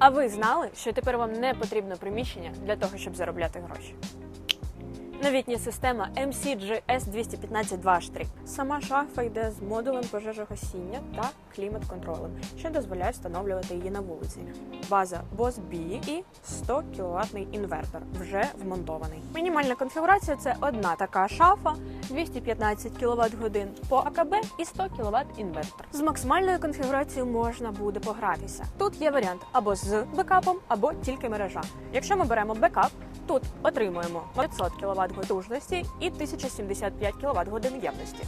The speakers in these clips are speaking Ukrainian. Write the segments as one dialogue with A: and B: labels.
A: А ви знали, що тепер вам не потрібно приміщення для того, щоб заробляти гроші? Новітня система MCGS 215 2H3. Сама шафа йде з модулем пожежогасіння та клімат-контролем, що дозволяє встановлювати її на вулиці. База Boss B і 100 кВт інвертор вже вмонтований. Мінімальна конфігурація це одна така шафа, 215 кВт годин по АКБ і 100 кВт інвертор. З максимальною конфігурацією можна буде погратися. Тут є варіант або з бекапом, або тільки мережа. Якщо ми беремо бекап, Тут отримуємо 500 кВт потужності і 1075 кВт годин ємності.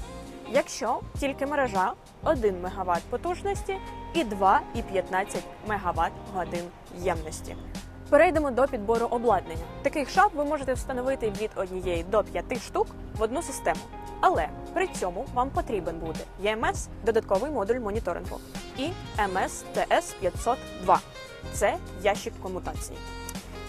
A: Якщо тільки мережа 1 МВт потужності і 2,15 МВт годин ємності. Перейдемо до підбору обладнання. Таких шаф ви можете встановити від однієї до 5 штук в одну систему. Але при цьому вам потрібен буде EMS, додатковий модуль моніторингу, і MS TS 502. Це ящик комутації.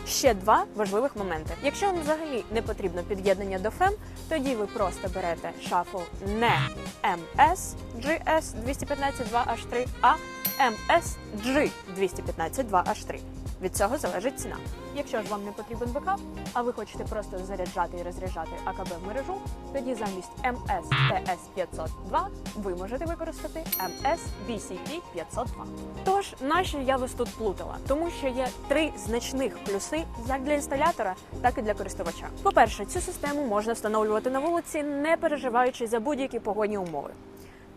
A: Ще два важливих моменти. Якщо вам взагалі не потрібно під'єднання до FEM, тоді ви просто берете шафу не MS GS 215 2H3, а MSG 215 2H3. Від цього залежить ціна. Якщо ж вам не потрібен бекап, а ви хочете просто заряджати і розряджати АКБ мережу, тоді замість MS TS 502 ви можете використати MS BCP 502. Тож, нащо я вас тут плутала? Тому що є три значних плюси як для інсталятора, так і для користувача. По-перше, цю систему можна встановлювати на вулиці, не переживаючи за будь-які погодні умови.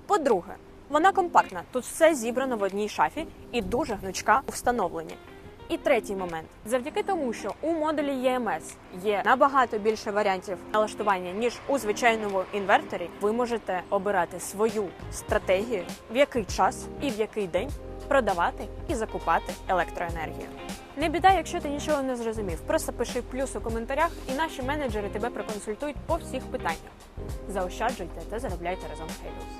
A: По-друге, вона компактна, тут все зібрано в одній шафі і дуже гнучка у встановленні. І третій момент: завдяки тому, що у модулі EMS є набагато більше варіантів налаштування ніж у звичайному інверторі, ви можете обирати свою стратегію, в який час і в який день продавати і закупати електроенергію. Не біда, якщо ти нічого не зрозумів. Просто пиши плюс у коментарях, і наші менеджери тебе проконсультують по всіх питаннях. Заощаджуйте та заробляйте разом з Хейлус.